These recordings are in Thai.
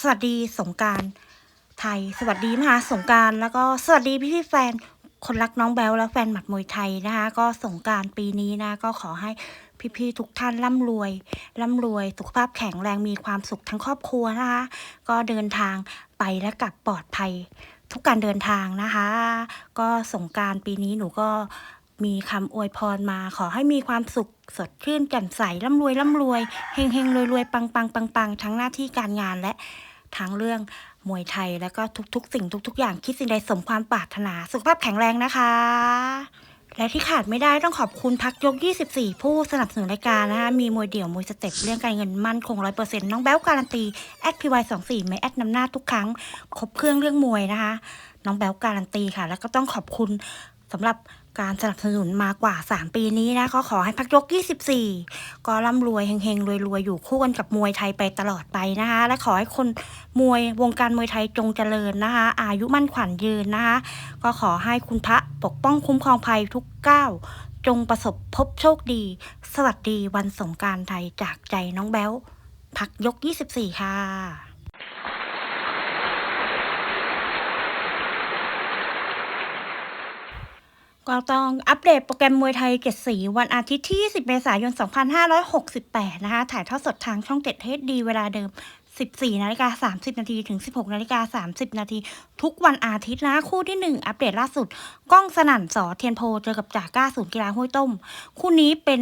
สวัสดีสงการไทย สวัสดีมหาสงการแล้วก็สวัสดีพี่พี่แฟนคนรักน้องแบลและแฟนหมัดมวยไทยนะคะ ก็สงการปีนี้นะ ก็ขอให้พี่ๆทุกท่านร่ำรวยร่ำรวยสุขภาพแข็งแรงมีความสุขทั้งครอบครัวนะคะ ก็เดินทางไปและกลับปลอดภัย ทุกการเดินทางนะคะ ก็สงการปีนี้หนูก็มีคำอวยพรมาขอให้มีความสุขสดชื่นแจ่มใสร่ำรวยร่ำรวยเฮงเฮงรวยรวยปังปังปังปังทั้งหน้าที่การงานและ ทั้งเรื่องมวยไทยแล้วก็ทุกๆ สิ่งทุก ๆ อย่างคิดสิ่งใดสมความปรารถนาสุขภาพแข็งแรงนะคะ และที่ขาดไม่ได้ต้องขอบคุณพักยก 24 ผู้สนับสนุนรายการนะคะมีมวยเดี่ยวมวยสเต็ปเรื่องการเงินมั่นคง 100%น้องแบ๊วการันตีแอดพีวายสองสี่ไม่แอดนำหน้าทุกครั้ง ครบเครื่องเรื่องมวยนะคะ น้องแบ๊วการันตีค่ะ แล้วก็ต้องขอบคุณ สำหรับการสนับสนุนมากว่า 3 ปีนี้นะก็ขอให้พักยก 24 ก็ร่ำรวยเฮงๆรวยๆ อยู่คู่กันกับมวยไทยไปตลอดไปนะคะ และขอให้คนมวยวงการมวยไทยจงเจริญนะคะ อายุมั่นขวัญยืนนะคะ ก็ขอให้คุณพระปกป้องคุ้มครองภัยทุกก้าวจงประสบพบโชคดี สวัสดีวันสงการไทยจากใจน้องแบ๊วพักยก 24 ค่ะ ก็ต้องอัปเดตโปรแกรมมวยไทยเกตสีวันอาทิตย์ที่ 10 เมษายน 2568 นะคะ ถ่ายทอดสดทางช่องเจ็ดเทดีเวลาเดิม 14นาฬิกา30 นาทีถึง 16นาฬิกา30 นาทีทุกวันอาทิตย์นะ คู่ที่ 1 อัปเดตล่าสุด ก้องสนั่นสอเทียนโพเจอกับจาก้าศูนย์กีฬาห้วยต้ม คู่นี้เป็น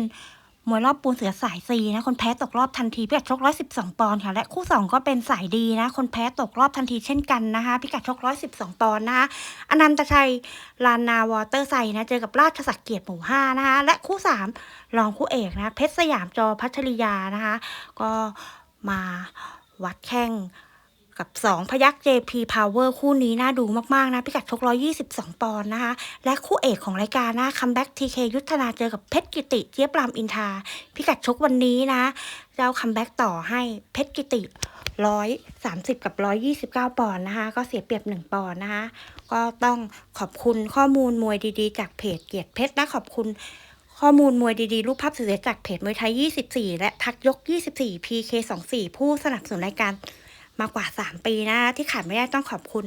มวยรอบปูนเสือสายซีนะ คนแพ้ตกรอบทันทีพิกัดชก 112 ปอนด์ค่ะ และคู่ 2 ก็เป็นสายดีนะ คนแพ้ตกรอบทันทีเช่นกันนะคะพิกัดชก 112 ปอนด์นะคะอนันตชัยลานนาวอเตอร์ไซนะ เจอกับราชสักเกียรติหมู่ห้านะคะ และคู่สามรองคู่เอกนะ เพชรสยามจอพัชริยานะคะ ก็มาวัดแข่ง กับ 2 พยัก JP Power คู่นี้น่าดูมากๆนะ พิกัดชก 122 ปอนด์นะคะ และคู่เอกของรายการนะคัมแบ็ก TK ยุทธนาเจอกับเพชรกิติเจี๊ยบรามอินทา พิกัดชกวันนี้นะเจ้าคัมแบ็กต่อให้เพชรกิติ 130 กับ 129 ปอนด์นะคะ ก็เสียเปรียบ 1 ปอนด์นะคะ ก็ต้องขอบคุณข้อมูลมวยดีๆ จากเพจเกียรติเพชรและขอบคุณข้อมูลมวยดีๆ รูปภาพสวยๆจากเพจมวยไทย 24 และทักยก 24 PK 24 ผู้สนับสนุนรายการ มากว่า 3 ปีนะที่ขาดไม่ได้ต้องขอบคุณ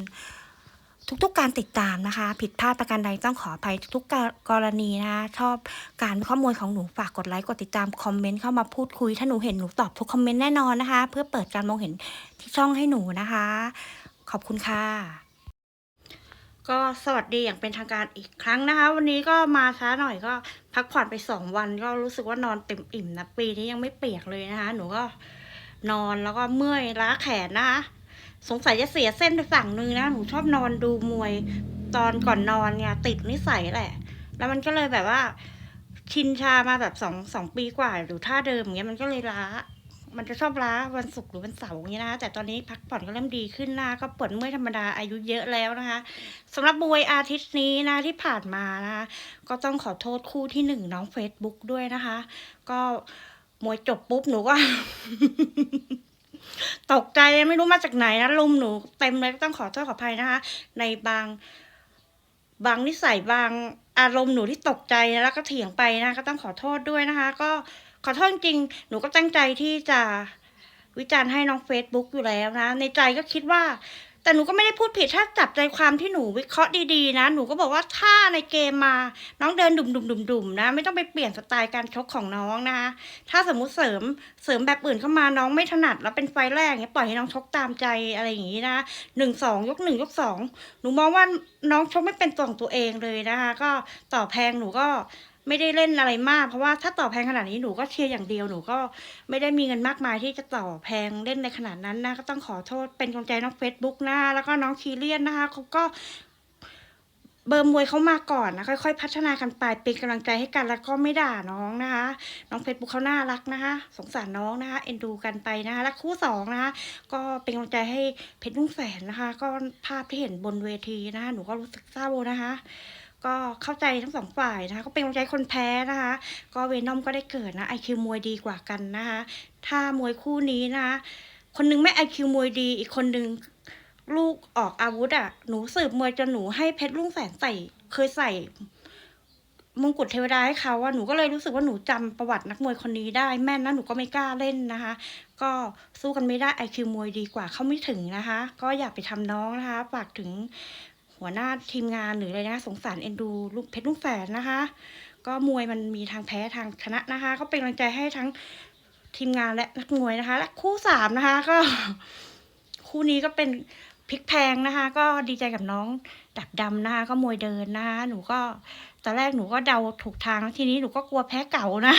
ทุกๆการติดตามนะคะ ผิดพลาดประการใดต้องขออภัยทุกๆกรณีนะคะชอบการข้อมูลของหนูฝากกดไลค์กดติดตามคอมเมนต์เข้ามาพูดคุย ถ้าหนูเห็นหนูตอบทุกคอมเมนต์แน่นอนนะคะ เพื่อเปิดการมองเห็นที่ช่องให้หนูนะคะ ขอบคุณค่ะ ก็สวัสดีอย่างเป็นทางการอีกครั้งนะคะ วันนี้ก็มาช้าหน่อยก็พักผ่อนไปสองวันก็รู้สึกว่านอนเต็มอิ่มนะปีนี้ยังไม่เปียกเลยนะคะ หนูก็ นอนแล้วก็เมื่อยล้าแขนนะคะ สงสัยจะเสียเส้นไปฝั่งนึงนะหนูชอบนอนดูมวยตอนก่อนนอนเนี่ยติดนิสัยแหละ แล้วมันก็เลยแบบว่า ชินชามาแบบสองสองปีกว่าหรือท่าเดิมอย่างเงี้ยมันก็เลยล้า มันจะชอบล้าวันศุกร์หรือวันเสาร์อย่างนี้ยนะแต่ตอนนี้พักผ่อนก็เริ่มดีขึ้นหน้าก็ปวดเมื่อยธรรมดาอายุเยอะแล้วนะคะสำหรับมวยอาทิตย์นี้นะที่ผ่านมานะคะก็ต้องขอโทษคู่ที่หนึ่งน้อง Facebook ด้วยนะคะ ก็ มวยจบปุ๊บหนูก็ ตกใจไม่รู้มาจากไหนนะลุมหนูเต็มเลยก็ต้องขอโทษขออภัยนะคะ ในบาง บางนิสัยบางอารมณ์หนูที่ตกใจแล้วก็เถียงไปนะ ก็ต้องขอโทษด้วยนะคะ ก็ขอโทษจริง หนูก็ตั้งใจที่จะวิจารณ์ให้น้อง Facebook อยู่แล้วนะ ในใจก็คิดว่า แต่หนูก็ไม่ได้พูดผิดถ้าจับใจความที่หนูวิเคราะห์ดีๆนะ หนูก็บอกว่าถ้าในเกมมา น้องเดินดุ่มๆๆๆนะ ไม่ต้องไปเปลี่ยนสไตล์การชกของน้องนะถ้าสมมุติเสริมเสริมแบบอื่นเข้ามาน้องไม่ถนัดแล้วเป็นไฟแรกเงี้ยปล่อยให้น้องชกตามใจอะไรอย่างงี้นะหนึ่งสองยกหนึ่งยกสองหนูมองว่า น้องชกไม่เป็นตัวของตัวเองเลยนะคะ ก็ต่อแพงหนูก็ไม่ได้เล่นอะไรมาก เพราะว่าถ้าต่อแพงขนาดนี้หนูก็เชียร์อย่างเดียวหนูก็ไม่ได้มีเงินมากมายที่จะต่อแพงเล่นในขนาดนั้นนะก็ต้องขอโทษเป็นกำลังใจน้องเฟซบุ๊กนะแล้วก็น้องคีเลียนนะคะเขาก็ เบอร์มวยเขามาก่อนนะค่อยๆ พัฒนากันไปเป็นกำลังใจให้กันแล้วก็ไม่ด่าน้องนะคะ น้องเฟซบุ๊กเขาน่ารักนะคะ สงสารน้องนะคะเอ็นดูกันไปนะคะและคู่สองนะคะก็เป็นกำลังใจให้เพชรลุงแสนนะคะ ก็ภาพที่เห็นบนเวทีนะคะหนูก็รู้สึกเศร้านะคะ ก็เข้าใจทั้งสองฝ่ายนะคะก็เป็นกำลังใจคนแพ้นะคะ ก็เวนอมก็ได้เกิดนะไอคิวมวยดีกว่ากันนะคะถ้ามวยคู่นี้นะคะคนหนึงไม่ไอคิวมวยดีอีกคนหนึง ลูกออกอาวุธอะ หนูสืบมวยจนหนูให้เพชรลุงแสนใส่ เคยใส่มงกุฎเทวดาให้เขาอะหนูก็เลยรู้สึกว่าหนูจำประวัตินักมวยคนนี้ได้แม่นนะหนูก็ไม่กล้าเล่นนะคะ ก็สู้กันไม่ได้ไอคิวมวยดีกว่าเข้าไม่ถึงนะคะ ก็อย่าไปทำน้องนะคะฝากถึงหัวหน้าทีมงานหรืออะไรนะสงสารเอ็นดูลูกเพชรลูกแฝดนะคะ ก็มวยมันมีทางแพ้ทางชนะนะคะ ก็เป็นกำลังใจให้ทั้งทีมงานและนักมวยนะคะ และคู่สามนะคะ ก็คู่นี้ก็เป็น พลิกแพงนะคะ ก็ดีใจกับน้องดับดำนะคะ ก็มวยเดินนะคะหนูก็ตอนแรกหนูก็เดาถูกทางแล้วทีนี้หนูก็กลัวแพ้เก่านะ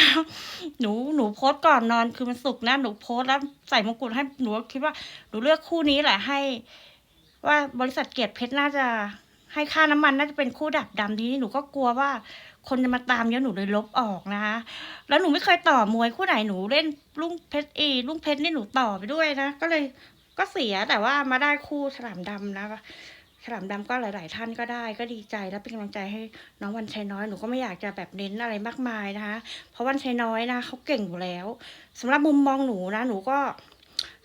หนูหนูโพสต์ก่อนนอนคือมันสุกนะหนูโพสต์แล้วใส่มงกุฎให้หนูคิดว่าหนูเลือกคู่นี้แหละให้ ว่าบริษัทเกียรติเพชรน่าจะให้ค่าน้ำมันน่าจะเป็นคู่ดับดำทีนี้หนูก็กลัวว่าคนจะมาตามเยอะหนูเลยลบออกนะคะแล้วหนูไม่เคยต่อมวยคู่ไหนหนูเล่นลุงเพชรเอลุงเพชรนี่หนูต่อไปด้วยนะ ก็เลย ก็เสียแต่ว่ามาได้คู่ฉลามดำนะฉลามดำก็หลาย ๆ ท่านก็ได้ ก็ดีใจแล้วเป็นกำลังใจให้น้องวันชัยน้อยหนูก็ไม่อยากจะแบบเน้นอะไรมากมายนะคะ เพราะวันชัยน้อยนะเขาเก่งอยู่แล้วสำหรับมุมมองหนูนะ หนูก็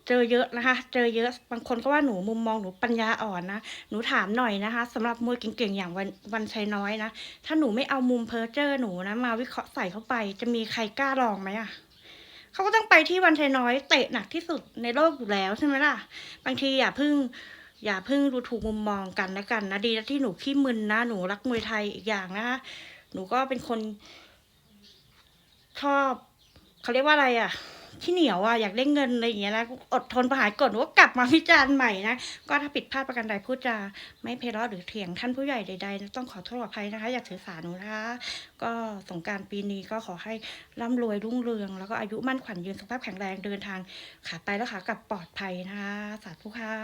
เจอเยอะนะคะ เจอเยอะ บางคนก็ว่าหนูมุมมองหนูปัญญาอ่อนนะ หนูถามหน่อยนะคะสำหรับมวยเก่งๆ อย่างวันวันชัยน้อยนะ ถ้าหนูไม่เอามุมเพอร์เจอร์หนูนะ มาวิเคราะห์ใส่เข้าไป จะมีใครกล้าลองไหมอะ เขาก็ต้องไปที่วันชัยน้อยเตะหนักที่สุดในโลกอยู่แล้วใช่ไหมล่ะ บางทีอย่าพึ่งอย่าพึ่งดูถูกมุมมองกันนะกันนะดีนะที่หนูขี้มึนนะหนูรักมวยไทยอีกอย่างนะหนูก็เป็นคนชอบเขาเรียกว่าอะไรอะ ที่เหนียวอะอยากได้เงินอะไรอย่างเงี้ยนะอดทนประหารกดว่ากลับมาวิจารณ์ใหม่นะก็ถ้าผิดพลาดประการใดพูดจาไม่เพเราะหรือเถียงท่านผู้ใหญ่ใดๆต้องขอโทษขออภัยนะคะ อย่าถือสาหนูนะคะก็สงกรารปีนี้ก็ขอให้ร่ำรวยรุ่งเรือง แล้วก็อายุมั่นขวัญยืนสุขภาพแข็งแรงเดินทางขาไปแล้วขากลับปลอดภัยนะคะสาธุค่ะ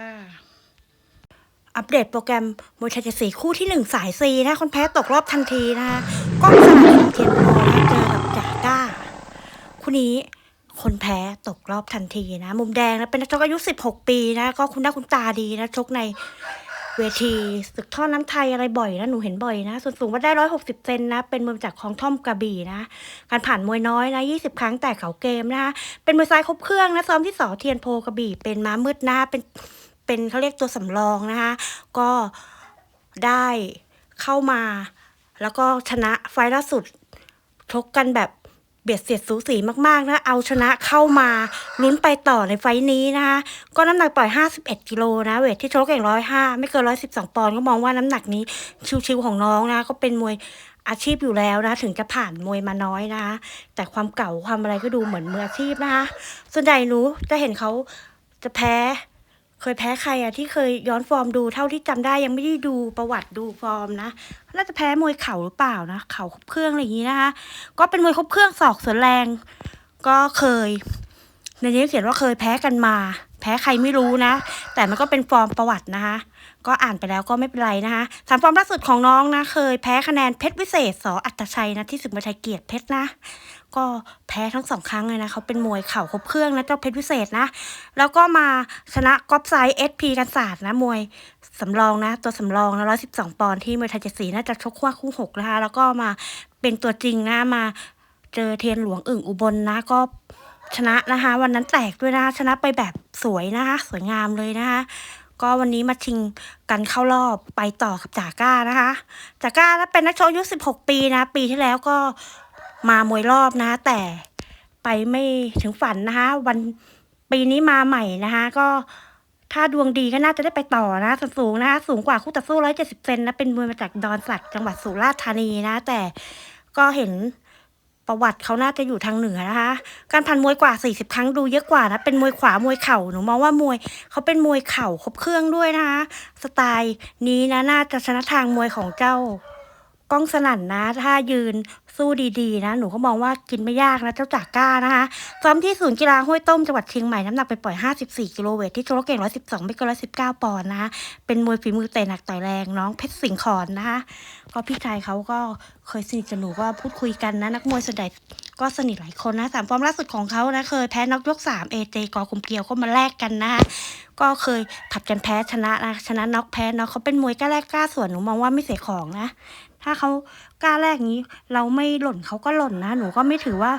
อัปเดตโปรแกรมมวยไทยเจ็ดสีคู่ที่หนึ่งสายซีนะ คนแพ้ตกรอบทันทีนะคะก้องสลาดเทียนโพนเจอกับจ่าก้า คู่นี้ คนแพ้ตกรอบทันทีนะ มุมแดงนะเป็นนักชกอายุ 16 ปีนะ ก็คุณหน้าคุณตาดีนะ ชกในเวทีศึกท่อน้ำไทยอะไรบ่อยนะ หนูเห็นบ่อยนะ ส่วนสูงว่าได้160เซนนะ เป็นมือจากของท่อมกระบี่นะ การผ่านมวยน้อยนะ20ครั้งแต่เขาเกมนะคะเป็นมวยซ้ายครบเครื่องนะซ้อมที่สอเทียนโพกระบี่ เป็นม้ามืดนะเป็นเป็นเขาเรียกตัวสำรองนะคะก็ได้เข้ามา แล้วก็ชนะไฟล์ล่าสุดชกกันแบบ เบียดเสียดสูสีมากๆนะ เอาชนะเข้ามาลุ้นไปต่อในไฟล์นี้นะคะ ก็น้ำหนักปล่อย 51 กิโลนะ เวทที่ชกอย่างร้อยห้าไม่เกินร้อยสิบสองปอนด์ก็มองว่าน้ำหนักนี้ชิวๆของน้องนะ ก็เป็นมวยอาชีพอยู่แล้วนะ ถึงจะผ่านมวยมาน้อยนะคะแต่ความเก่าความอะไรก็ดูเหมือนมืออาชีพนะคะ ส่วนใหญ่หนูจะเห็นเขาจะแพ้ เคยแพ้ใครอะที่เคยย้อนฟอร์มดูเท่าที่จำได้ยังไม่ได้ดูประวัติดูฟอร์มนะน่าจะแพ้มวยเข่าหรือเปล่านะเข่าครบเครื่องอะไรอย่างนี้นะคะก็เป็นมวยครบเครื่องศอกสวนแรง ก็เคย ในนี้เขียนว่าเคยแพ้กันมา แพ้ใครไม่รู้นะ แต่มันก็เป็นฟอร์มประวัตินะคะก็อ่านไปแล้วก็ไม่เป็นไรนะคะสามฟอร์มล่าสุดของน้องนะ เคยแพ้คะแนนเพชรวิเศษสออัตชัยนะที่ศึกมวยไทยเกียรติเพชรนะ ก็แพ้ทั้งสองครั้งเลยนะเขาเป็นมวยเข่าครบเครื่องนะเจ้าเพชรวิเศษนะ แล้วก็มาชนะก๊อปไซด์เอสพีกันศาสตร์นะมวยสำรองนะ ตัวสำรองนะร้อยสิบสองปอนด์ที่มวยไทยเจ็ดสีน่าจะชกคู่คู่หกนะคะ แล้วก็มาเป็นตัวจริงนะมาเจอเทียนหลวงอึ่งอุบลนะก็ชนะนะคะ วันนั้นแตกด้วยนะชนะไปแบบสวยนะคะ สวยงามเลยนะคะก็วันนี้มาชิงกันเข้ารอบไปต่อกับจาก้านะคะจากก้าเป็นนักชกอายุ 16 ปีนะ ปีที่แล้วก็ มามวยรอบนะแต่ไปไม่ถึงฝันนะคะ วันปีนี้มาใหม่นะคะก็ถ้าดวงดีก็น่าจะได้ไปต่อนะส่วนสูงนะคะสูงกว่าคู่ต่อสู้170เซนนะเป็นมวยมาจากดอนสักจังหวัดสุราษฎร์ธานีนะ แต่ก็เห็นประวัติเขาน่าจะอยู่ทางเหนือนะคะ การผ่านมวยกว่า 40 ครั้งดูเยอะกว่านะ เป็นมวยขวามวยเข่า หนูมองว่ามวยเขาเป็นมวยเข่าครบเครื่องด้วยนะคะ สไตล์นี้นะน่าจะชนะทางมวยของเจ้า ก้องสนั่นนะถ้ายืนสู้ดีๆนะ หนูก็มองว่ากินไม่ยากนะเจ้าจากก้านะคะซ้อมที่ศูนย์กีฬาห้วยต้มจังหวัดเชียงใหม่น้ำหนักไปปล่อย 54 กิโลเวทที่โชกเก่ง 112 ไม่เกิน119 ปอนด์นะคะเป็นมวยฝีมือเตะหนักต่อยแรงน้องเพชรสิงห์ขอนนะคะก็พี่ชายเขาก็เคยสนิทกับหนูก็พูดคุยกันนะนักมวยส่วนใหญ่ก็สนิทหลายคนนะสามฟอร์มล่าสุดของเขานะเคยแพ้น็อกยกสามเอเจกอคุมเกลียวก็มาแลกกันนะคะก็เคยผัดกันแพ้ชนะนะชนะน็อกแพ้น็อกเขาเป็นมวยกล้าแรกกล้าส่วนหนูมองว่าไม่เสียของนะ ถ้าเขากล้าแรกนี้ เราไม่หล่นเขาก็หล่นนะ หนูก็ไม่ถือว่า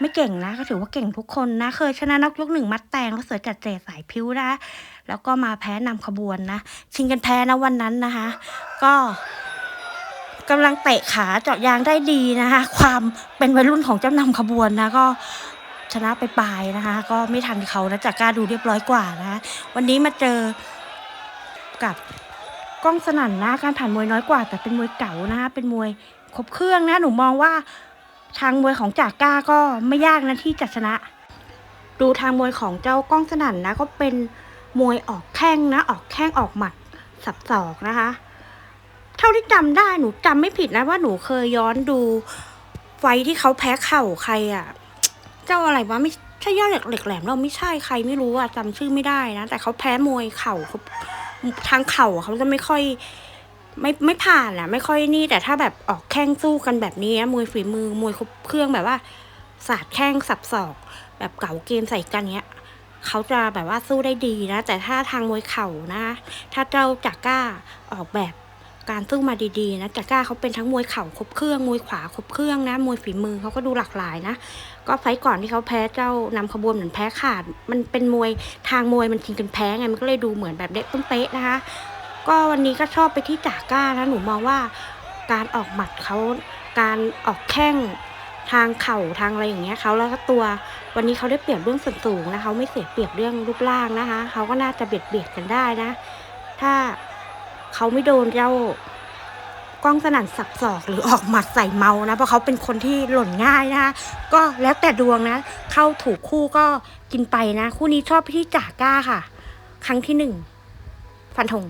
ไม่เก่งนะ ก็ถือว่าเก่งทุกคนนะ เคยชนะนอกยกหนึ่งมัดแตงแล้วเสือจัดเจสายพิ้วนะ แล้วก็มาแพ้นำขบวนนะ ชิงกันแพ้นะวันนั้นนะคะ ก็กำลังเตะขาเจาะยางได้ดีนะคะ ความเป็นวัยรุ่นของเจ้านำขบวนนะก็ชนะไปปลายนะคะ ก็ไม่ทันเขานะจากกล้าดูเรียบร้อยกว่านะ วันนี้มาเจอกับ กล้องสนั่นนะ การผ่านมวยน้อยกว่า แต่เป็นมวยเก่านะคะเป็นมวยครบเครื่องนะ หนูมองว่าทางมวยของจากก้าก็ไม่ยากนะที่จะชนะ ดูทางมวยของเจ้ากล้องสนั่นนะ ก็เป็นมวยออกแข้งนะ ออกแข้งออกหมัดสับศอกนะคะ เท่าที่จำได้หนูจำไม่ผิดนะว่าหนูเคยย้อนดูไฟที่เขาแพ้เข่าใครอะ่ะ เจ้าอะไรวะไม่ใช่ยอดเหล็กเหล็กแหลมเราไม่ใช่ใครไม่รู้อะจำชื่อไม่ได้นะ แต่เขาแพ้มวยเข่าเขา ทางเข่าเขาจะไม่ค่อย ไม่ไม่ผ่านอะไม่ค่อยนี่ แต่ถ้าแบบออกแข้งสู้กันแบบนี้มวยฝีมือมวยครบเครื่องแบบว่าสาดแข้งสับศอก แบบเก่าเกมใส่กันเนี้ยเขาจะแบบว่าสู้ได้ดีนะ แต่ถ้าทางมวยเข่านะ ถ้าเจ้าจากก้าออกแบบการสู้มาดีๆนะจากก้าเขาเป็นทั้งมวยเข่าครบเครื่องมวยขวาครบเครื่องนะมวยฝีมือเขาก็ดูหลากหลายนะ ก็ไฟก่อนที่เขาแพ้เจ้านำขบวนเหมือนแพ้ขาด มันเป็นมวยทางมวยมันชิงกันแพ้ไงมันก็เลยดูเหมือนแบบเด็กต้นเป๊ะนะคะ ก็วันนี้ก็ชอบไปที่จากก้านะหนูมองว่าการออกหมัดเขาการออกแข้งทางเข่าทางอะไรอย่างเงี้ยเขาแล้วก็ตัววันนี้เขาได้เปรียบเรื่องส่วนสูงนะเขาไม่เสียเปรียบเรื่องรูปร่างนะคะเขาก็น่าจะเบียดเบียดกันได้นะ ถ้าเขาไม่โดนเจ้า กล้องสนั่นสับศอกหรือออกหมัดใส่เมานะ เพราะเขาเป็นคนที่หล่นง่ายนะคะก็แล้วแต่ดวงนะ เข้าถูกคู่ก็กินไปนะ คู่นี้ชอบพี่จ่าก้าค่ะ ครั้งที่หนึ่งฟันธง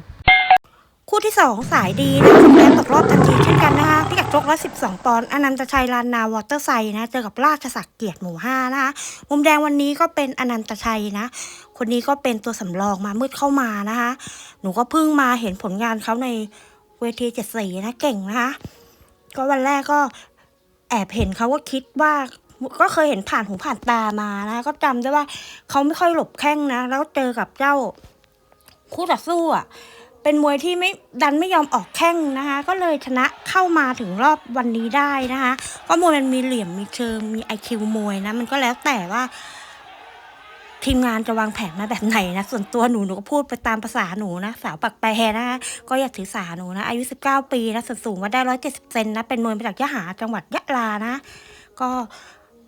คู่ที่สองสายดีนะคุณแม่ตกรอบทันทีเช่นกันนะคะพิกัดชกร้อยสิบสองปอนด์อนันตชัยลานนาวอเตอร์ไซด์นะเจอกับราชศักดิ์เกียรติหมู่ห้านะคะมุมแดงวันนี้ก็เป็นอนันตชัยนะ คนนี้ก็เป็นตัวสำรองมามืดเข้ามานะคะ หนูก็เพิ่งมาเห็นผลงานเขาใน เวทีเจ็ดสีนะเก่งนะคะก็วันแรกก็แอบเห็นเขาก็คิดว่าก็เคยเห็นผ่านหูผ่านตามานะก็จำได้ว่าเขาไม่ค่อยหลบแข้งนะ แล้วเจอกับเจ้าคู่ต่อสู้อะเป็นมวยที่ไม่ดันไม่ยอมออกแข้งนะคะ ก็เลยชนะเข้ามาถึงรอบวันนี้ได้นะคะ ก็มวยมันมีเหลี่ยมมีเชิงมีไอคิวมวยนะ มันก็แล้วแต่ว่า ทีมงานจะวางแผนมาแบบไหนนะ ส่วนตัวหนูหนูก็พูดไปตามภาษาหนูนะ สาวปักแปรนะคะก็อยากถือสาหนูนะ อายุ 19 ปีนะส่วนสูงมาได้ 170 เซนนะ เป็นมวยมาจากยะหาจังหวัดยะลานะ ก็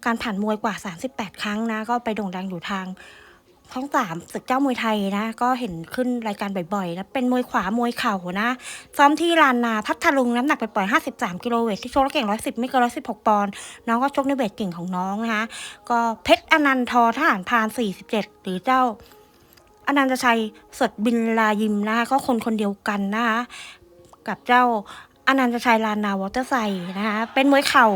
การผ่านมวยกว่า 38 ครั้งนะ ก็ไปโด่งดังอยู่ทาง ช่องสามศึกเจ้ามวยไทยนะ ก็เห็นขึ้นรายการบ่อยๆนะเป็นมวยขวามวยเข่านะซ้อมที่ลานนาพัทลุงน้ำหนักไปปล่อย 53 กิโลเวทที่โชกแล้วเก่ง 110 ไม่เกิน116 ปอนด์น้องก็ชกในเวทเก่งของน้องนะคะก็เพชรอนันทอทหารพาน 47 หรือเจ้าอนันตชัยสดบินลายิมนะคะก็คนคนเดียวกันนะคะกับเจ้าอนันตชัยลานนาวอเตอร์ไซด์นะคะเป็นมวยเข่า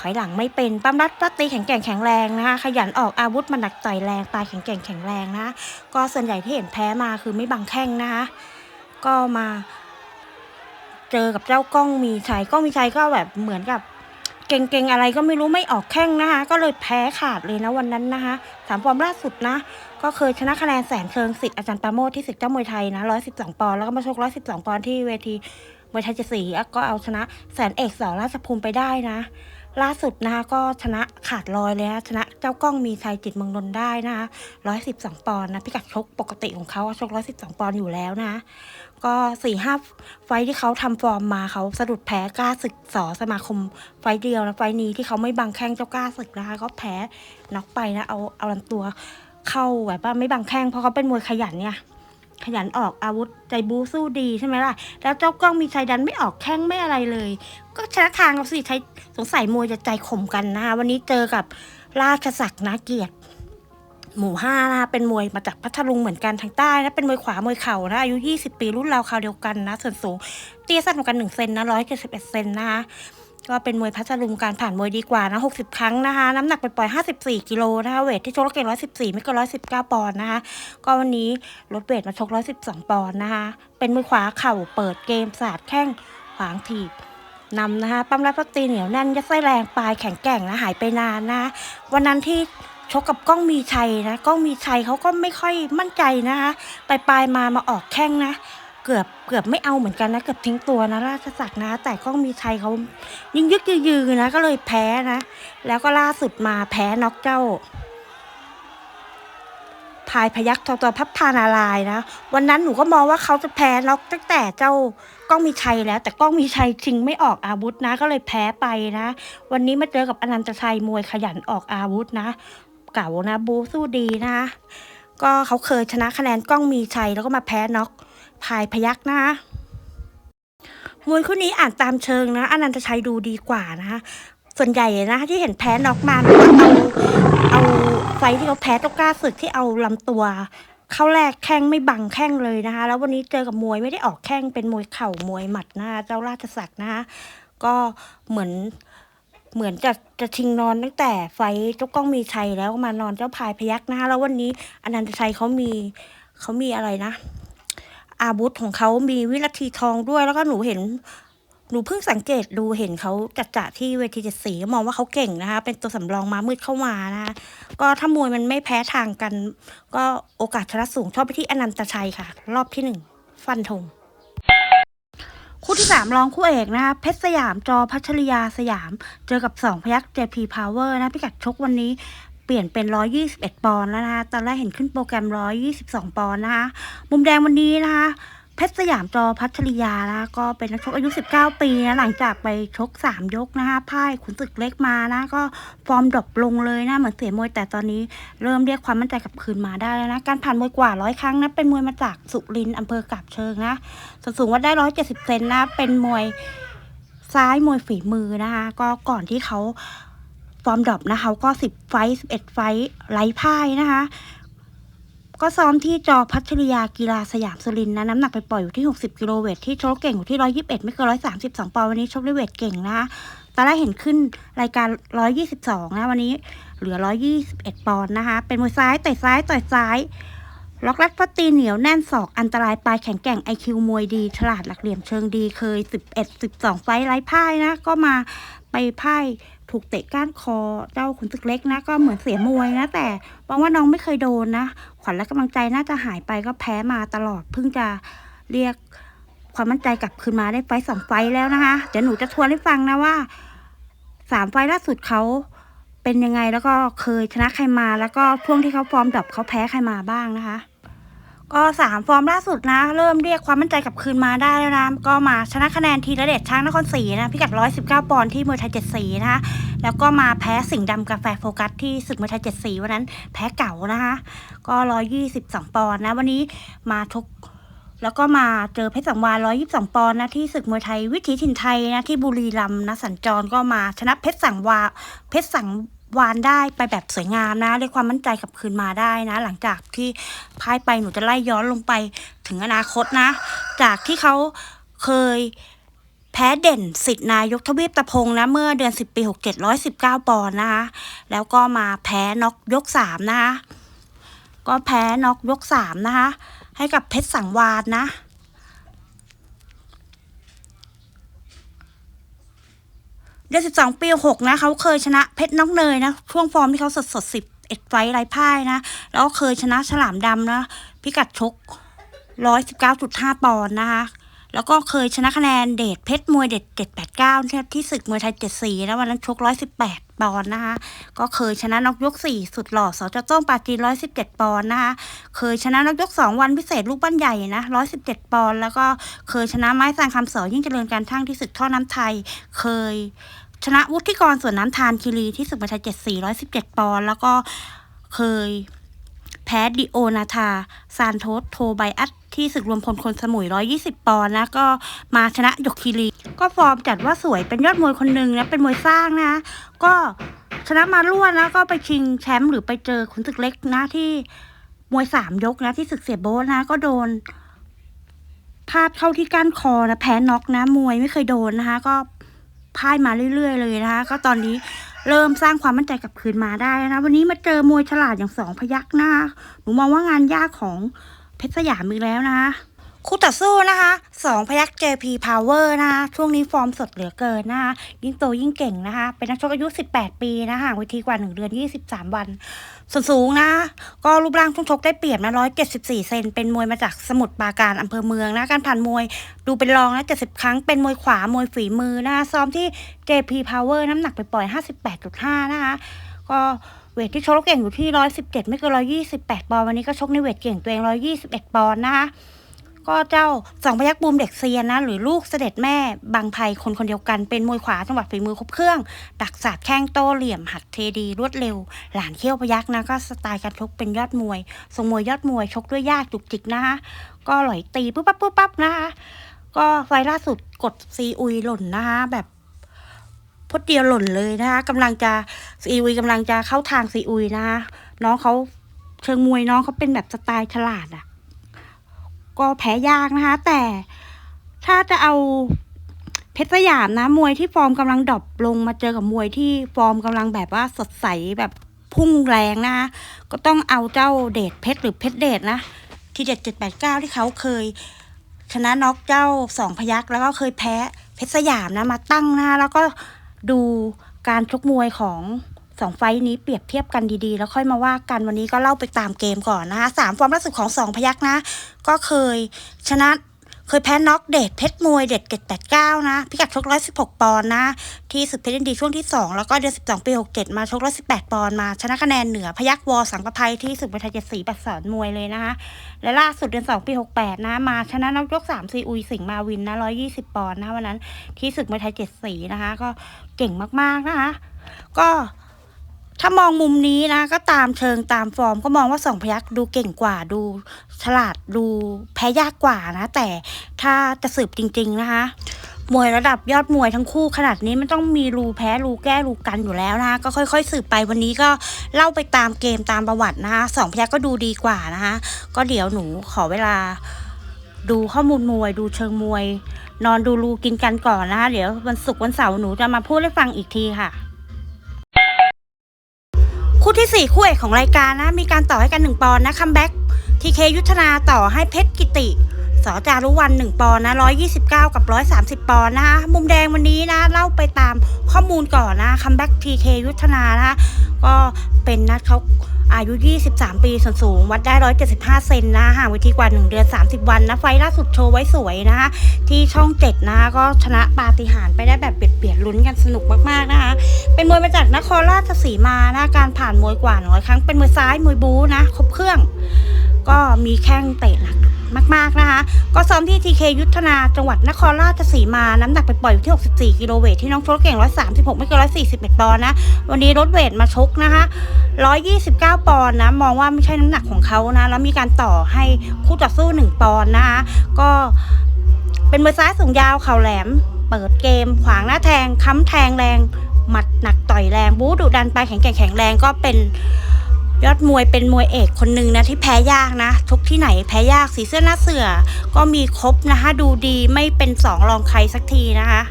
ถอยหลังไม่เป็นปั้มรัดปตีแข็งแกร่งแข็งแรงนะคะขยันออกอาวุธมันหนักต่อยแรงปลายแข็งแกร่งแข็งแรงนะก็ส่วนใหญ่ที่เห็นแพ้มาคือไม่บังแข้งนะคะก็มาเจอกับเจ้ากล้องมีชัยกล้องมีชัยก็แบบเหมือนกับเก่งๆอะไรก็ไม่รู้ไม่ออกแข้งนะคะ ก็เลยแพ้ขาดเลยนะวันนั้นนะคะสามฟอร์มล่าสุดนะ ก็เคยชนะคะแนนแสนเชิงสิทธิ์อาจารย์ปาโมทที่ศึกเจ้ามวยไทยนะร้อยสิบสองปอนด์แล้วก็มาชกร้อยสิบสองปอนด์ที่เวทีมวยไทยเจสีก็เอาชนะแสนเอกสอราชภูมิไปได้นะ ล่าสุดนะคะก็ชนะขาดลอยเลยนะชนะเจ้ากล้องมีชัยจิตเมืองนนได้นะคะร้อยสิบสองปอนด์นะพิกัดชกปกติของเขาชกร้อยสิบสองปอนด์อยู่แล้วนะ ก็สี่ห้าไฟที่เขาทำฟอร์มมาเขาสะดุดแพ้กล้าศึกสอสมาคมไฟเดียวนะไฟนี้ที่เขาไม่บังแข้งเจ้ากล้าศึกนะคะก็แพ้น็อกไปนะเอาเอาลำตัวเข้าแบบว่าไม่บังแข้งเพราะเขาเป็นมวยขยันเนี่ย ขยันออกอาวุธใจบูสู้ดีใช่ไหมล่ะ แล้วเจ้ากล้องมีชัยดันไม่ออกแข้งไม่อะไรเลย ก็ชนะทางเขาสิใช้สงสัยมวยจะใจข่มกันนะคะวันนี้เจอกับราชศักดิ์นาเกียรติหมู่ห้านะคะเป็นมวยมาจากพัทลุงเหมือนกันทางใต้นะเป็นมวยขวามวยเข่านะอายุ 20 ปีรุ่นราวคราวเดียวกันนะส่วนสูงเตี้ยสั้นกว่ากันหนึ่งเซนนะร้อยเจ็ดสิบเอ็ดเซนนะคะ ก็เป็นมวยพัทลุงการผ่านมวยดีกว่านะหกสิบครั้งนะคะ น้ำหนักไปปล่อยห้าสิบสี่กิโลนะคะ เวทที่ชกเก่งร้อยสิบสี่ไม่เก็ร้อยสิบเก้าปอนด์นะคะ ก็วันนี้ลดเวทมาชกร้อยสิบสองปอนด์นะคะ เป็นมือขวาเข่าเปิดเกมสาดแข้งขวางถีบนำนะคะ ปั้มรับตีเหนียวแน่นยัดไส้แรงปลายแข็งแกร่งนะหายไปนานนะ วันนั้นที่ชกกับก้องมีชัยนะ ก้องมีชัยเขาก็ไม่ค่อยมั่นใจนะคะ ไปปลายมามาออกแข้งนะ เกือบเกือบไม่เอาเหมือนกันนะเกือบทิ้งตัวนะราชศักดิ์นะ แต่ก้องมีชัยเขายิงยึกยือนะ ก็เลยแพ้นะ แล้วก็ล่าสุดมาแพ้น็อกเจ้าพายพยักทอตัวพับพานารายนะ วันนั้นหนูก็มองว่าเขาจะแพ้น็อกตั้งแต่เจ้าก้องมีชัยแล้ว แต่ก้องมีชัยชิงไม่ออกอาวุธนะ ก็เลยแพ้ไปนะ วันนี้มาเจอกับอนันตชัยมวยขยันออกอาวุธนะ เก่านะบูสู้ดีนะ ก็เขาเคยชนะคะแนนก้องมีชัยแล้วก็มาแพ้น็อก พายพยักนะคะมวยคู่นี้อ่านตามเชิงนะอนันตชัยดูดีกว่านะคะส่วนใหญ่นะที่เห็นแพ้น็อกมาก็เอาเอาไฟที่เขาแพ้ตกล้าศึกที่เอาลำตัวเข้าแรกแข้งไม่บังแข้งเลยนะคะ แล้ววันนี้เจอกับมวยไม่ได้ออกแข้งเป็นมวยเข่ามวยหมัดนะคะเจ้าราชศักดิ์นะคะก็เหมือนเหมือนจะจะชิงนอนตั้งแต่ไฟเจ้ากล้องมีชัยแล้วมานอนเจ้าพายพยักนะคะแล้ววันนี้อนันตชัยเขามีเขามีอะไรนะ อาวุธของเขามีวินาทีทองด้วย แล้วก็หนูเห็น หนูเพิ่งสังเกตดูเห็นเขาจัดจะที่เวทีเจ็ดสีมองว่าเขาเก่งนะคะ เป็นตัวสำรองมามืดเข้ามานะคะก็ถ้ามวยมันไม่แพ้ทางกัน ก็โอกาสชนะสูงชอบไปที่อนันตชัยค่ะ รอบที่หนึ่งฟันธงคู่ที่สามรองคู่เอกนะคะเพชรสยามจอพัชริยาสยาม เจอกับสองพยัก JP Power นะพิกัดชกวันนี้ ลี่ยนเป็น 121 ปอนด์แล้วนะคะ ตอนแรกเห็นขึ้นโปรแกรม 122 ปอนด์นะคะ มุมแดงวันนี้นะคะเพชรสยามจอพัชริยานะคะก็เป็นนักชกอายุ 19 ปีนะหลังจากไปชก 3 ยกนะคะพ่ายขุนศึกเล็กมานะ ก็ฟอร์มดรอปลงเลยนะ เหมือนเสียมวยแต่ตอนนี้เริ่มเรียกความมั่นใจกลับคืนมาได้แล้วนะ การผ่านมวยกว่าร้อยครั้งนะ เป็นมวยมาจากสุรินทร์อำเภอกาบเชิงนะส่วนสูงว่าได้ 170 เซนนะ เป็นมวยซ้ายมวยฝีมือนะคะ ก็ก่อนที่เขา ฟอร์มดรอปนะคะเขาก็ 10 ไฟต์11 ไฟต์ไร้พ่ายนะคะ ก็ซ้อมที่จอพัชริยากีฬาสยามสุรินนะ น้ำหนักไปปล่อยอยู่ที่ 60 กิโลเวทที่ชกเก่งอยู่ที่ 121 ไม่เกิน132ปอนด์วันนี้ชกได้เวทเก่งนะคะตอนแรกเห็นขึ้นรายการ 122 นะ วันนี้เหลือ 121 ปอนด์นะคะ เป็นมวยซ้ายเตะซ้ายต่อยซ้ายล็อกแรกพัดตีเหนียวแน่นศอกอันตรายปลายแข็งแกร่งไอคิวมวยดีฉลาดหลักเหลี่ยมเชิงดีเคย 11 12 ไฟไร้พ่ายนะ ก็มาไปพ่าย ถูกเตะก้านคอเจ้าขุนศึกเล็กนะ ก็เหมือนเสียมวยนะ แต่มองว่าน้องไม่เคยโดนนะ ขวัญและกำลังใจน่าจะหายไปก็แพ้มาตลอดเพิ่งจะเรียกความมั่นใจกลับคืนมาได้ไฟสองไฟแล้วนะคะเดี๋ยวหนูจะทวนให้ฟังนะว่าสามไฟล่าสุดเขาเป็นยังไงแล้วก็เคยชนะใครมา แล้วก็ช่วงที่เขาฟอร์มดรอปเขาแพ้ใครมาบ้างนะคะ ก็สามฟอร์มล่าสุดนะ เริ่มเรียกความมั่นใจกลับคืนมาได้แล้วนะ ก็มาชนะคะแนนทีละเดชช้างนครศรีนะพิกัด 119 ปอนด์ที่มวยไทยเจ็ดสีนะคะแล้วก็มาแพ้สิงห์ดำกาแฟโฟกัสที่ศึกมวยไทยเจ็ดสีวันนั้นแพ้เก่านะคะ ก็ 122 ปอนด์นะ วันนี้มาชกแล้วก็มาเจอเพชรสังวาล122 ปอนด์นะที่ศึกมวยไทยวิถีถิ่นไทยนะที่บุรีรัมย์นะสัญจรก็มาชนะเพชรสังวาเพชรสัง วานได้ไปแบบสวยงามนะเรียกความมั่นใจกลับคืนมาได้นะ หลังจากที่พ่ายไปหนูจะไล่ย้อนลงไปถึงอนาคตนะ จากที่เขาเคยแพ้เด่นสิทธินายกทวีปตะพงนะเมื่อเดือน 10 ปี 67 119 ปอนด์นะคะ แล้วก็มาแพ้น็อกยก 3 นะคะ ก็แพ้น็อกยก 3 นะคะ ให้กับเพชรสังวานนะ เดือน12 ปี 6 นะเขาเคยชนะเพชรน้องเนยนะ ช่วงฟอร์มที่เขาสดสดสิบเอ็ดไฟไร้พ่ายนะ แล้วเคยชนะฉลามดำนะ พิกัดชก 119.5 ปอนด์นะคะ แล้วก็เคยชนะคะแนนเดชเพชรมวยเด็ด 789ที่ที่ศึกมวยไทย 74นะวันนั้นชก 118 ปอนด์นะคะ ก็เคยชนะนกยก 4 สุดหล่อสจโต้งปาจีน117 ปอนด์นะคะ เคยชนะนกยก 2 วันพิเศษลูกบ้านใหญ่นะ 117 ปอนด์ แล้วก็เคยชนะไม้สร้างคำสอยิ่งเจริญการทั้งที่ศึกท่อน้ำไทย เคย ชนะวุฒิกรส่วนน้ำทานคีรีที่ศึกมวยไทย74 117ปอนด์แล้วก็เคยแพ้ดิโอนาธาซานโทสโทไบอัตที่ศึกรวมพลคนสมุย 120 ปอนด์นะ ก็มาชนะยกคีรี ก็ฟอร์มจัดว่าสวยเป็นยอดมวยคนหนึ่งนะ เป็นมวยสร้างนะ ก็ชนะมาล้วนนะก็ไปชิงแชมป์หรือไปเจอขุนศึกเล็กนะที่มวยสามยกนะ ที่ศึกเสียโบ๊ทนะ ก็โดนพลาดเข้าที่ก้านคอนะ แพ้น็อกนะ มวยไม่เคยโดนนะคะ ก็ พ่ายมาเรื่อย ๆ เลยนะคะ ก็ตอนนี้เริ่มสร้างความมั่นใจกลับคืนมาได้นะ วันนี้มาเจอมวยฉลาดอย่างสองพยักหน้า หนูมองว่างานยากของเพชรสยามอีกแล้วนะคะ คู่ต่อสู้นะคะสองพยัก JP Power นะคะ ช่วงนี้ฟอร์มสดเหลือเกินนะคะ ยิ่งโตยิ่งเก่งนะคะ เป็นนักชกอายุ 18 ปีนะคะห่างเวทีกว่า 1 เดือน 23 วัน ส่วนสูงนะ ก็รูปร่างช่วงชกได้เปรียบนะ174 เซน เป็นมวยมาจากสมุทรปราการอำเภอเมืองนะ การผ่านมวยดูเป็นรองนะ70 ครั้ง เป็นมวยขวา มวยฝีมือนะคะซ้อมที่ JP Power น้ำหนักไปปล่อย 58.5 นะคะ ก็เวทที่ชกเก่งอยู่ที่ 117 ไม่เกิน 128 ปอนด์ วันนี้ก็ชกในเวทเก่งตัวเอง 121 ปอนด์นะคะ ก็เจ้าสองพยักบูมเด็กเซียนนะ หรือลูกเสด็จแม่บางไพคนคนเดียวกันเป็นมวยขวาจังหวัดฝีมือครบเครื่อง ดักศาสตร์แข้งโตเหลี่ยมหัดเทดี รวดเร็ว หลานเขี้ยวพยักนะก็สไตล์การชกเป็นยอดมวยทรงมวยยอดมวยชกด้วยยากจุกจิกนะคะก็หลอยตีปุ๊บปั๊บปุ๊บปั๊บนะคะก็ไฟล์ล่าสุดกดซีอุยหล่นนะคะแบบพดเดียวหล่นเลยนะคะกำลังจะซีอุยกำลังจะเข้าทางซีอุยนะคะน้องเขาเชิงมวยน้องเขาเป็นแบบสไตล์ฉลาดอะ่ะ ก็แพ้ยากนะคะ แต่ถ้าจะเอาเพชรสยามนะมวยที่ฟอร์มกำลังดรอปลงมาเจอกับมวยที่ฟอร์มกำลังแบบว่าสดใสแบบพุ่งแรงนะคะก็ต้องเอาเจ้าเดชเพชรหรือเพชรเดชนะ ที่เด็ดเจ็ดแปดเก้าที่เขาเคย ชนะน็อกเจ้าสองพยักแล้วก็เคยแพ้เพชรสยามนะมาตั้งน้าแล้วก็ดูการชกมวยของ สองไฟนี้เปรียบเทียบกันดีๆ แล้วค่อยมาว่ากันวันนี้ก็เล่าไปตามเกมก่อนนะคะสามฟอร์มล่าสุดของสองพยักนะ ก็เคยชนะเคยแพ้น็อกเดดเพชรมวยเด็ดเจ็ดแปดเก้านะ พิกัดชกร้อยสิบหกปอนด์นะ ที่ศึกเพชรยินดีช่วงที่สองแล้วก็เดือนสิบสองปีหกเจ็ดมาชกร้อยสิบแปดปอนด์มา ชนะคะแนนเหนือพยักวอสังประภัยที่ศึกมวยไทยเจ็ดสีปัดสอนมวยเลยนะคะและล่าสุดเดือนสองปีหกแปดนะ มาชนะนักยกสามซีอุยสิงมาวินนะร้อยยี่สิบปอนด์นะวันนั้นที่ศึกมวยไทยเจ็ดสีนะคะ ก็เก่งมากๆนะคะ ก็ ถ้ามองมุมนี้นะ ก็ตามเชิงตามฟอร์ม ก็มองว่าสองพยักดูเก่งกว่าดูฉลาดดูแพ้ยากกว่านะ แต่ถ้าจะสืบจริง ๆ นะคะมวยระดับยอดมวยทั้งคู่ขนาดนี้มันต้องมีรูแพ้รูแก้รูกันอยู่แล้วนะคะก็ค่อยๆสืบไปวันนี้ก็เล่าไปตามเกมตามประวัตินะคะสองพยักก็ดูดีกว่านะคะก็เดี๋ยวหนูขอเวลาดูข้อมูลมวยดูเชิงมวย นอนดูรูกินกันก่อนนะคะเดี๋ยววันศุกร์วันเสาร์หนูจะมาพูดให้ฟังอีกทีค่ะ คู่ที่ 4 คู่เอกของรายการนะ มีการต่อให้กัน 1 ปอนด์นะคัมแบ็กทีเคยุทธนาต่อให้เพชรกิติสอจารุวัน 1 ปอนด์นะ129 กับ 130 ปอนด์นะคะมุมแดงวันนี้นะ เล่าไปตามข้อมูลก่อนนะคัมแบ็กทีเคยุทธนานะก็เป็นนัดเขา อายุ 23 ปี ส่วนสูง วัดได้ 175 เซนนะห่างไวทีกว่า 1 เดือน 30 วันนะ ไฟล่าสุดโชว์ไว้สวยนะคะ ที่ช่อง 7 นะคะ ก็ชนะปาฏิหาริย์ไปได้แบบเบียดเบียดลุ้นกันสนุกมาก ๆ นะคะ เป็นมวยมาจากนครราชสีมานะการผ่านมวยกว่าน้อยครั้ง เป็นมวยซ้าย มวยบูนะ ครบเครื่อง ก็มีแข้งเตะหนัก มากๆนะคะ ก็ซ้อมที่ทีเคยุทธนาจังหวัดนครราชสีมา น้ำหนักไปปล่อยอยู่ที่ 64 กิโลเวทที่น้องโชดเก่ง 136 ไม่เกิน141 ปอนด์นะ วันนี้ลดเวทมาชกนะคะ 129 ปอนด์นะ มองว่าไม่ใช่น้ำหนักของเขานะ แล้วมีการต่อให้คู่ต่อสู้ 1 ปอนด์นะคะ ก็เป็นมวยซ้ายสูงยาวเข่าแหลม เปิดเกม ขวางหน้าแทงค้ำแทงแรง หมัดหนักต่อยแรง บู๊ดุดันไปแข็งแกร่งแข็งแรงก็เป็น ยอดมวยเป็นมวยเอกคนหนึ่งนะที่แพ้ยากนะทุกที่ไหนแพ้ยากสีเสื้อหน้าเสือ ก็มีครบนะคะดูดีไม่เป็นสองรองใครสักทีนะคะ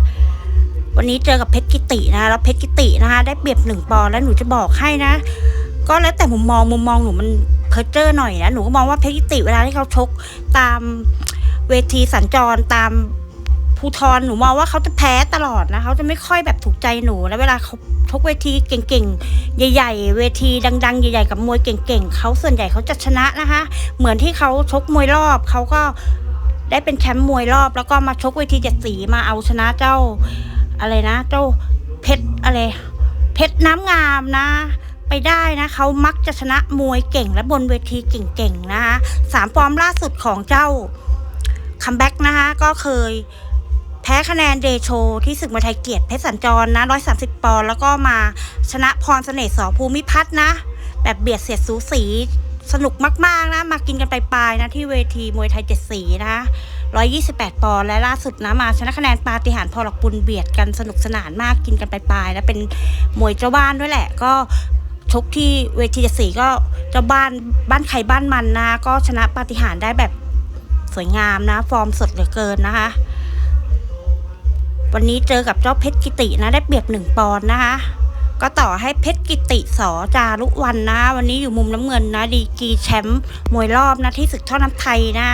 วันนี้เจอกับเพชรกิตินะคะแล้วเพชรกิตินะคะ ได้เปรียบหนึ่งปอนแล้วหนูจะบอกให้นะ ก็แล้วแต่มุมมองมุมมองหนูมันเพอเจอร์หน่อยนะหนูก็มองว่าเพชรกิติเวลาที่เขาชกตามเวทีสัญจรตาม ภูทรหนูมองว่าเขาจะแพ้ตลอดนะเขาจะไม่ค่อยแบบถูกใจหนูแล้วเวลาเขาชกเวทีเก่งๆใหญ่ ๆ เวทีดัง ๆ ใหญ่ ๆ กับมวยเก่งๆเขาส่วนใหญ่เขาจะชนะนะคะ เหมือนที่เขาชกมวยรอบเขาก็ได้เป็นแชมป์มวยรอบ แล้วก็มาชกเวทีเจ็ดสีมาเอาชนะเจ้าอะไรนะ เจ้าเพชรอะไรเพชรน้ำงามนะไปได้นะเขามักจะชนะมวยเก่งและบนเวทีเก่งๆนะคะสามฟอร์มล่าสุดของเจ้าคัมแบ็กนะคะก็เคย แพ้คะแนนเดโชที่ศึกมวยไทยเกียรติเพชรสัญจรนะ130 ปอนด์แล้วก็มาชนะพรเสน่ห์สอภูมิพัฒน์นะ แบบเบียดเสียดสูสีสนุกมากๆนะ มากินกันไปลายๆนะ ที่เวทีมวยไทยเจ็ดสีนะ128 ปอนด์และล่าสุดนะมาชนะคะแนนปาฏิหาริย์พอหลักบุญเบียดกันสนุกสนานมากกินกันไปลายๆนะเป็นมวยเจ้าบ้านด้วยแหละ ก็ชกที่เวทีเจ็ดสีก็เจ้าบ้านบ้านใครบ้านมันนะ ก็ชนะปาฏิหาริย์ได้แบบสวยงามนะ ฟอร์มสดเหลือเกินนะคะ วันนี้เจอกับเจ้าเพชรกิตินะ ได้เปรียบหนึ่งปอนนะคะ ก็ต่อให้เพชรกิติสอจารุวันนะ วันนี้อยู่มุมน้ำเงินนะ ดีกีแชมป์มวยรอบนะที่ศึกท่อน้ำไทยนะ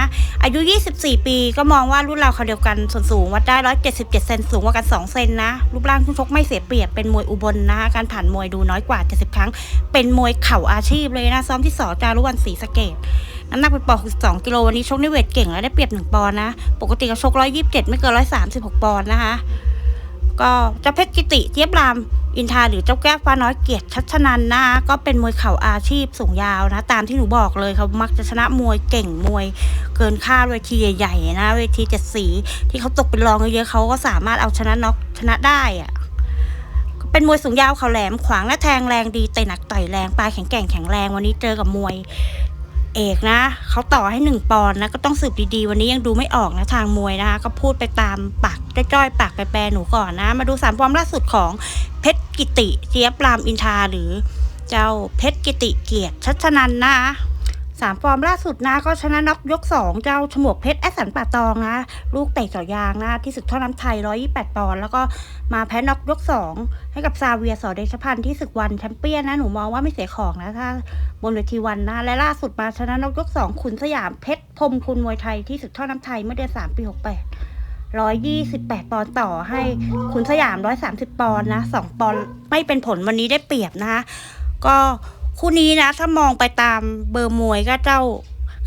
อายุ 24 ปีก็มองว่ารุ่นเราเขาเดียวกันส่วนสูงวัดได้ 177 เซนสูงกว่ากัน 2 เซนนะ รูปร่างทุกชกไม่เสียเปรียบเป็นมวยอุบลนะคะการผ่านมวยดูน้อยกว่า 70 ครั้ง เป็นมวยเข่าอาชีพเลยนะซ้อมที่สอจารุวันศรีสะเกด น้ำหนักเป็นปอนด์62กิโลวันนี้ชกในเวทเก่งแล้วได้เปรียบ1ปอนนะ ปกติก็ชก127 ไม่เกิน136 ปอนนะคะ ก็เจ้าเพชรกิติเจี๊ยบรามอินทาหรือเจ้าแก้วฟ้าน้อยเกียรติชัชนันนะก็เป็นมวยเข่าอาชีพสูงยาวนะ ตามที่หนูบอกเลยเขามักจะชนะมวยเก่งมวยเกินค่าเวทีใหญ่ๆนะเวทีเจ็ดสีที่เขาตกเป็นรองเยอะๆเขาก็สามารถเอาชนะน็อกชนะได้อะเป็นมวยสูงยาวเขาแหลมขวางและแทงแรงดีเตะหนักต่อยแรงปลายแข็งแกร่งแข็งแรงวันนี้เจอกับมวย เอกนะเขาต่อให้หนึ่งปอนด์นะก็ต้องสืบดีๆ วันนี้ยังดูไม่ออกนะทางมวยนะคะ ก็พูดไปตามปากจ้อยๆปากแปรๆหนูก่อนนะ มาดูสามฟอร์มล่าสุดของเพชรกิติเจี๊ยบรามอินทราหรือ เจ้าเพชรกิติเกียรติชัชนันนะ สามฟอร์มล่าสุดนะ ก็ชนะน็อกยกสองเจ้าฉมวกเพชรแอสสันป่าตองนะ ลูกเตะเสายางนะที่สุดเท่าน้ำไทย 128 ปอนด์แล้วก็มาแพ้น็อกยกสองให้กับซาเวียสอเดชพันธ์ที่ศึกวันแชมเปี้ยนนะ หนูมองว่าไม่เสียของนะ ถ้าบนเวทีวันนะ และล่าสุดมาชนะนกยกสองขุนสยามเพชรพรมคุณมวยไทยที่สุดท่อน้ำไทยเมื่อเดือนสามปีหกแปดร้อยยี่สิบแปดปอนด์ต่อให้ขุนสยามร้อยสามสิบปอนด์นะสองปอนด์ไม่เป็นผลวันนี้ได้เปรียบนะคะก็ คู่นี้นะ ถ้ามองไปตามเบอร์มวยก็เจ้า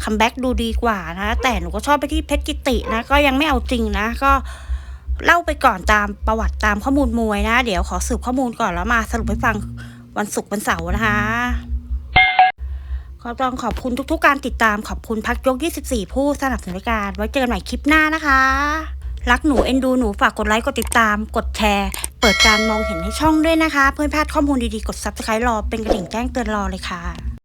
คัมแบ็กดูดีกว่านะ แต่หนูก็ชอบไปที่เพชรกิตินะ ก็ยังไม่เอาจริงนะ ก็เล่าไปก่อนตามประวัติตามข้อมูลมวยนะ เดี๋ยวขอสืบข้อมูลก่อนแล้วมาสรุปให้ฟังวันศุกร์วันเสาร์นะคะก็ต้องขอบคุณทุกๆ การติดตามขอบคุณพักยก 24 ผู้สนับสนุนรายการ ไว้เจอกันใหม่คลิปหน้านะคะ รักหนูเอ็นดูหนูฝากกดไลค์กดติดตาม กดแชร์ เปิดการมองเห็นให้ช่องด้วยนะคะ เพื่อนพลาดข้อมูลดีๆ กด subscribe รอเป็นกระดิ่งแจ้งเตือนรอเลยค่ะ